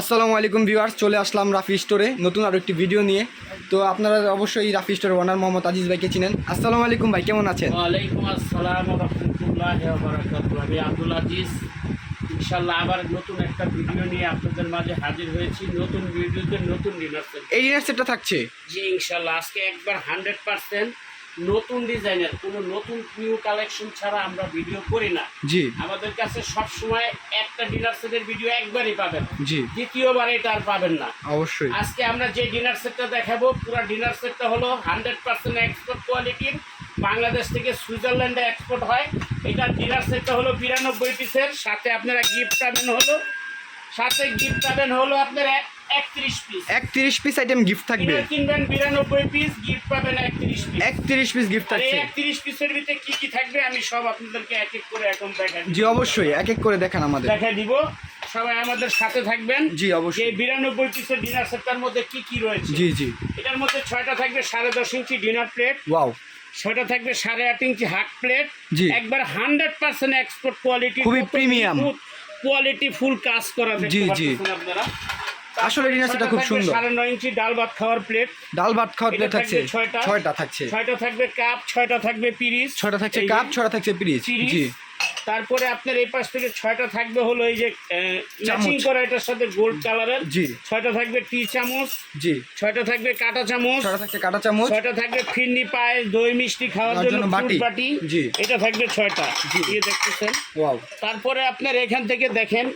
আসসালামু আলাইকুম ভিউয়ার্স চলে আসলাম রাফি স্টোরে নতুন আরও একটি ভিডিও নিয়ে। তো আপনারা অবশ্যই রাফি স্টোরের ওনার মোহাম্মদ আজিজ ভাইকে চিনেন। আসসালামু আলাইকুম ভাই কেমন আছেন? ওয়ালাইকুম আসসালাম আমি আব্দুল আজিজ। ইনশাল্লাহ আবার নতুন একটা ভিডিও নিয়ে আপনাদের মাঝে হাজির হয়েছি। নতুন ভিডিওতে নতুন ডিনার সেট এই ডিনার সেটটা থাকছে? জি ইনশাল্লাহ আজকে একবার হান্ড্রেড পার্সেন্ট নতুন ডিজাইনের কোনো নতুন নিউ কালেকশন ছাড়া আমরা ভিডিও করি না। জি। আমাদের কাছে সব সময় একটা ডিনার সেটের ভিডিও একবারই পাবেন। জি। দ্বিতীয়বার এটা আর পাবেন না। অবশ্যই। আজকে আমরা যে ডিনার সেটটা দেখাবো পুরো ডিনার সেটটা হলো হান্ড্রেড পার্সেন্ট এক্সপোর্ট কোয়ালিটির বাংলাদেশ থেকে সুইজারল্যান্ডে এক্সপোর্ট হয়। এটা ডিনার সেটটা হলো বিরানব্বই পিসের সাথে আপনারা গিফট পাবেন হলো সাথে গিফট পাবেন হলো আপনারা একত্রিশ পিস একত্রিশ পিস আইটেম গিফট থাকবে। কিনবেন বিরানব্বই পিস গিফট পাবেন একত্রিশ পিস একত্রিশ পিস গিফট এই থাকছে। একত্রিশ পিসের ভিতরে কি কি থাকবে আমি সব আপনাদেরকে এক এক করে এখন দেখা জি অবশ্যই এক এক করে দেখান আমাদের। দেখা দিব। সবাই আমাদের সাথে থাকবেন। জি অবশ্যই। বিরানব্বই পিসের ডিনার সেটটার মধ্যে কি কি রয়েছে? জি জি। এটার মধ্যে ছয়টা থাকবে সাড়ে দশ ইঞ্চি ডিনার প্লেট ওয়াও। ছয়টা থাকবে সাড়ে আট ইঞ্চি হাফ প্লেট জি। একবার হান্ড্রেড পার্সেন্ট এক্সপোর্ট কোয়ালিটি খুবই premium। কোয়ালিটি ফুল কাজ করা দেখতে জি, জি। পাচ্ছেন আপনারা। আসলে dinner set টা খুব সুন্দর। সাড়ে নয় ইঞ্চি ডাল ভাত খাওয়ার প্লেট ডাল ভাত খাওয়ার প্লেট থাকছে? ছয়টা। ছয়টা থাকছে। ছয়টা থাকবে কাপ ছয়টা থাকবে পিরিস ছয়টা থাকছে কাপ ছয়টা থাকছে পিরিচ পিরিচ। জি। তারপরে আপনার এই পাশ থেকে ছয়টা থাকবে হলো এই যে ম্যাচিং। করা এটার সাথে গোল্ড কালারের জি। ছয়টা থাকবে টি চামচ। জি। ছয়টা থাকবে কাটা চামচ। ছয়টা থাকছে কাটা চামচ। ছয়টা থাকবে ফিরনি পায়ে দই মিষ্টি খাওয়ার জন্য বাটি। বাটি জি। এটা থাকবে ছয়টা। জি। দেখতেছেন। ওয়াও। তারপরে আপনার এখান থেকে দেখেন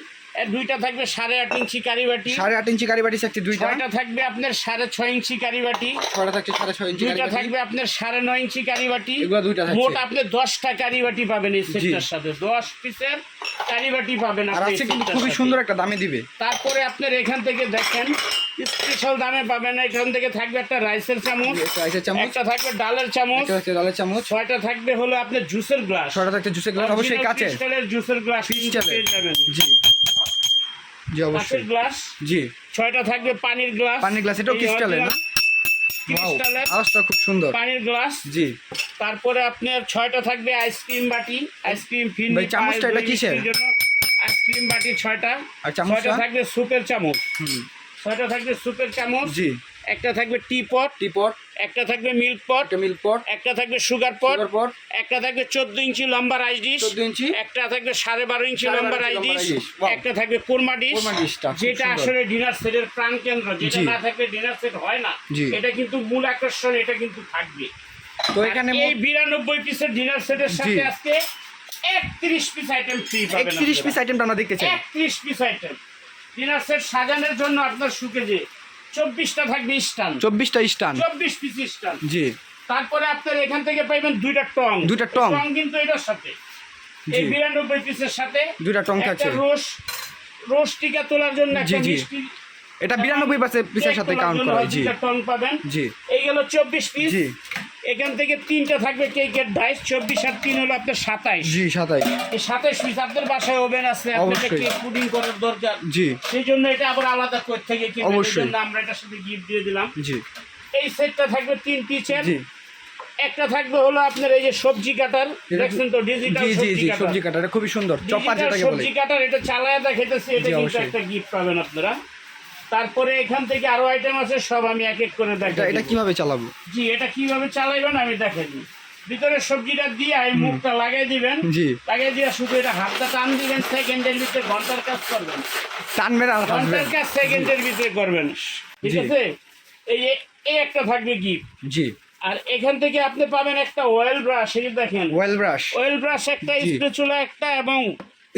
দুইটা থাকবে সাড়ে আট ইঞ্চি কারি বাটি। সাড়ে আট ইঞ্চি কারি বাটি থাকছে দুইটা। ছয়টা থাকবে আপনার সাড়ে ছয় ইঞ্চি কারি বাটি। ছয়টা থাকছে সাড়ে ছয় ইঞ্চি দুইটা থাকবে আপনার সাড়ে নয় ইঞ্চি কারি বাটি। এগুলো দুইটা। মোট আপনি দশটা কারি বাটি পাবেন এই সেটটার সাথে। দশ পিসের কারি বাটি পাবেন আর আছে কিন্তু খুবই সুন্দর একটা দামে দিবে। তারপরে আপনার এখান থেকে দেখেন স্পেশাল দামে পাবেন এখান থেকে থাকবে একটা রাইসের চামচ। রাইসের চামচ। একটা থাকবে ডালের চামচ। একটা ডালের চামচ। ছয়টা থাকবে হলো আপনার জুসের গ্লাস। ছয়টা থাকছে জুসের গ্লাস অবশ্যই কাচের ক্রিস্টালের জুসের গ্লাস। পেয়ে যাবেন। জি। জি অবশ্যই। গ্লাস। জি। ছয়টা থাকবে পানির গ্লাস। পানির গ্লাস এটাও ক্রিস্টালের না? ক্রিস্টালের। আওয়াজটা খুব সুন্দর। পানির গ্লাস। জি। তারপরে আপনার ছয়টা থাকবে আইসক্রিম বাটি। আইসক্রিম ফিন ভাই, চামচটা এটা কিসের? আইসক্রিম বাটি ছয়টা। আর চামচটা? ছয়টা থাকবে সুপের চামচ। হুম। ছয়টা থাকবে সুপের চামচ। জি। একটা থাকবে টি পট টি পট। একটা থাকবে মিল্ক পট একটা মিল্ক পট। একটা থাকবে সুগার পট পট। একটা থাকবে চোদ্দ ইঞ্চি লম্বা রাইস ডিশ 14 ইঞ্চি। একটা থাকবে সাড়ে বারো ইঞ্চি লম্বা রাইস ডিশ. একটা থাকবে কোরমা ডিশ যেটা আসলে ডিনার সেটের প্রাণ কেন্দ্র যেটা না থাকলে ডিনার সেট হয় না। এটা কিন্তু মূল আকর্ষণ এটা কিন্তু থাকবে। তো এখানে এই বিরানব্বই পিসের ডিনার সেটের সাথে। আজকে একত্রিশ পিস আইটেম ফ্রি পাবেন একত্রিশ পিস আইটেমটা আমরা দেখতে চাই। একত্রিশ পিস আইটেম ডিনার সেট সাজানোর জন্য আপনার সুকে যে চব্বিশটা থাকবে স্টান চব্বিশটা স্টান চব্বিশ পিস স্টান জি। তারপরে আপনার এখান থেকে পাইবেন দুইটা টং। দুইটা টং। টং কিন্তু এটার সাথে। এই। বিরানব্বই পিসের সাথে দুইটা টং আছে। থাকছে রোস রোস টিকা তোলার জন্য একটা। মিষ্টি এটা বিরানব্বই পিসের সাথে কাউন্ট করা হয়। জি। টং পাবেন। জি। এই গেল চব্বিশ পিস জি। এখান থেকে তিনটা থাকবে কেকের ডাইস চব্বিশ আর তিন হলো আপনার সাতাইশ। জি সাতাই এই সাতাইশ পিস আপনার বাসায় ওভেন আছে আপনাদের কেক পুডিং করার দরকার? জি। সেই জন্য এটা আবার আলাদা করে থেকে অবশ্যই। আমরা এটার সাথে গিফট দিয়ে দিলাম। জি। এই সেটটা থাকবে তিন পিসের জি। একটা থাকবে হলো আপনার এই যে সবজি কাটার। দেখছেন তো ডিজিটাল সবজি কাটার। খুবই সুন্দর। চপার যেটাকে বলে। সবজি কাটার এটা চালায় দেখাইতেছি এটা কিন্তু। একটা গিফট পাবেন আপনারা। তারপরে এখান থেকে আরও আইটেম আছে সব আমি এক এক করে দেখাই এটা কীভাবে চালাবো? জি এটা কীভাবে চালাইবেন আমি দেখাই দিই ভিতরে সবজিটা দিয়ে মুখটা লাগাই দিবেন। জি। লাগাই দিয়ে শুধু এটা হাতটা টান দিবেন সেকেন্ডের ভিতরে ঘণ্টার কাজ করবেন। টানবেন আর ঘণ্টার কাজ সেকেন্ডের ভিতরে করবেন। ঠিক আছে? এই এই একটা থাকবে গিফট জি। আর এখান থেকে আপনি পাবেন একটা অয়েল ব্রাশ এই দেখেন। ওয়েল ব্রাশ অয়েল ব্রাশ একটা জি। স্প্রেচুলা একটা এবং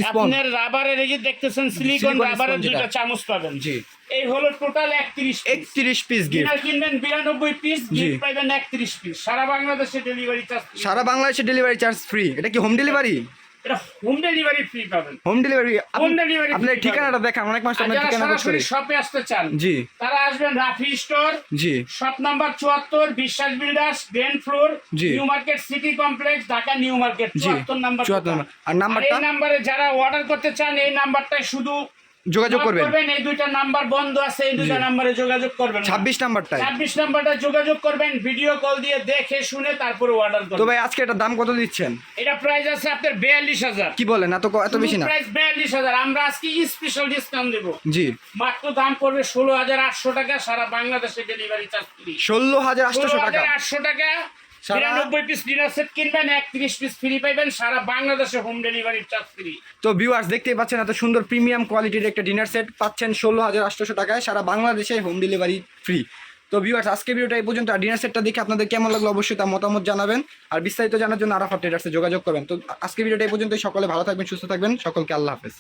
আপনার রাবারের এই যে দেখতেছেন সিলিকন রাবারের এটা। চামচ পাবেন। জি। এই হলো টোটাল একত্রিশ একত্রিশ পিস গিফট কিনবেন বিরানব্বই পিস গিফট পাইবেন একত্রিশ পিস সারা বাংলাদেশে ডেলিভারি চার্জ সারা বাংলাদেশে ডেলিভারি চার্জ ফ্রি এটা কি হোম ডেলিভারি এটা হোম ডেলিভারি ফ্রি পাবেন। হোম ডেলিভারি Home delivery আপনার ঠিকানাটা দেখান অনেক মানুষ আপনার যারা ঠিকানা খোঁজ করে শপে আসতে চান জি। তারা আসবেন রাফি স্টোর জি। শপ নাম্বার চুয়াত্তর Biswas builders ground floor. New market city complex Dhaka new market জি। চুয়াত্তর নাম্বার 74 নাম্বার। আর আর নাম্বারটা এই নাম্বারে যারা অর্ডার করতে চান এই নাম্বারটাই শুধু যোগাযোগ করবেন। করবেন এই দুইটা নাম্বার বন্ধ আছে এই দুইটা নাম্বারে যোগাযোগ করবেন। ছাব্বিশ নাম্বারটায় ছাব্বিশ নাম্বারটা যোগাযোগ করবেন ভিডিও কল দিয়ে দেখে শুনে তারপরে অর্ডার তো ভাই আজকে এটা দাম কত দিচ্ছেন? এটা প্রাইস আছে আপনার বিয়াল্লিশ হাজার। কি বলেন এত এত বেশি না? প্রাইস বিয়াল্লিশ হাজার আমরা আজকে স্পেশাল ডিসকাউন্ট দেবো। জি। মাত্র দাম পড়বে ষোলো হাজার আটশো টাকা সারা বাংলাদেশে ডেলিভারি চার্জ ফ্রি ষোলো হাজার আটশোশো ষোলো টাকা। হাজার আটশো টাকা সারা- বিরানব্বই পিস ডিনার সেট কিনবেন একত্রিশ পিস ফ্রি পাইবেন সারা বাংলাদেশে হোম ডেলিভারি চার্জ ফ্রি তো ভিউয়ার্স দেখতেই পাচ্ছেন এত সুন্দর প্রিমিয়াম কোয়ালিটির একটা ডিনার সেট পাচ্ছেন ষোলো হাজার আটশোশো টাকায় সারা বাংলাদেশে হোম ডেলিভারি ফ্রি তো ভিউয়ার্স আজকে ভিডিওটা এই পর্যন্ত। আর ডিনার সেটটা দেখে আপনাদের কেমন লাগল অবশ্যই তার মতামত জানাবেন। আর বিস্তারিত জানার জন্য আরাফাত ট্রেডার্সে যোগাযোগ করবেন। তো আজকে ভিডিওটা এই পর্যন্তই। সকলে ভালো থাকবেন সুস্থ থাকবেন। সকলকে আল্লাহ হাফেজ।